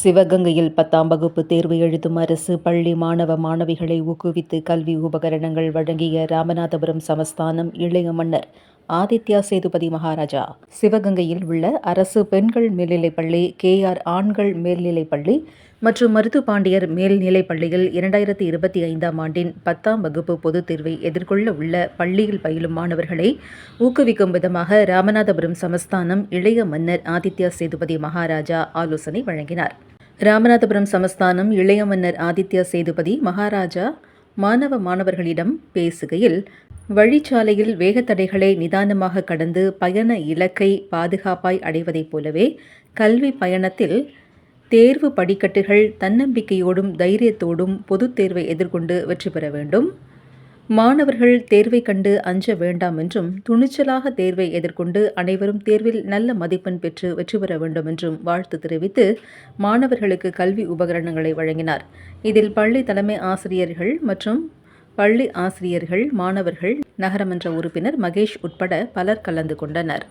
சிவகங்கையில் பத்தாம் வகுப்பு தேர்வு எழுதும் அரசு பள்ளி மாணவ மாணவிகளை ஊக்குவித்து கல்வி உபகரணங்கள் வழங்கிய ராமநாதபுரம் சமஸ்தானம் இளைய மன்னர் ஆதித்யா சேதுபதி மகாராஜா. சிவகங்கையில் உள்ள அரசு பெண்கள் மேல்நிலைப்பள்ளி கேஆர் ஆண்கள் மேல்நிலைப்பள்ளி மற்றும் மருத்துப்பாண்டியர் மேல்நிலைப் பள்ளியில் இரண்டாயிரத்தி இருபத்தி ஐந்தாம் ஆண்டின் பத்தாம் வகுப்பு பொதுத் தேர்வை எதிர்கொள்ள உள்ள பள்ளியில் பயிலும் மாணவர்களை ஊக்குவிக்கும் விதமாக ராமநாதபுரம் சமஸ்தானம் இளைய மன்னர் ஆதித்யா சேதுபதி மகாராஜா ஆலோசனை வழங்கினார். ராமநாதபுரம் சமஸ்தானம் இளைய மன்னர் ஆதித்யா சேதுபதி மகாராஜா மாணவ மாணவர்களிடம் பேசுகையில் வழிச்சாலையில் வேகத்தடைகளை நிதானமாக கடந்து பயண இலக்கை பாதுகாப்பாய் அடைவதைப் போலவே கல்வி பயணத்தில் தேர்வு படிக்கட்டுகள் தன்னம்பிக்கையோடும் தைரியத்தோடும் பொதுத் தேர்வை எதிர்கொண்டு வெற்றி பெற வேண்டும். மாணவர்கள் தேர்வை கண்டு அஞ்ச வேண்டாம் என்றும் துணிச்சலாக தேர்வை எதிர்கொண்டு அனைவரும் தேர்வில் நல்ல மதிப்பெண் பெற்று வெற்றி பெற வேண்டும் என்றும் வாழ்த்து தெரிவித்து மாணவர்களுக்கு கல்வி உபகரணங்களை வழங்கினார். இதில் பள்ளி தலைமை ஆசிரியர்கள் மற்றும் பள்ளி ஆசிரியர்கள் மாணவர்கள் நகரமன்ற உறுப்பினர் மகேஷ் உட்பட பலர் கலந்து கொண்டனர்.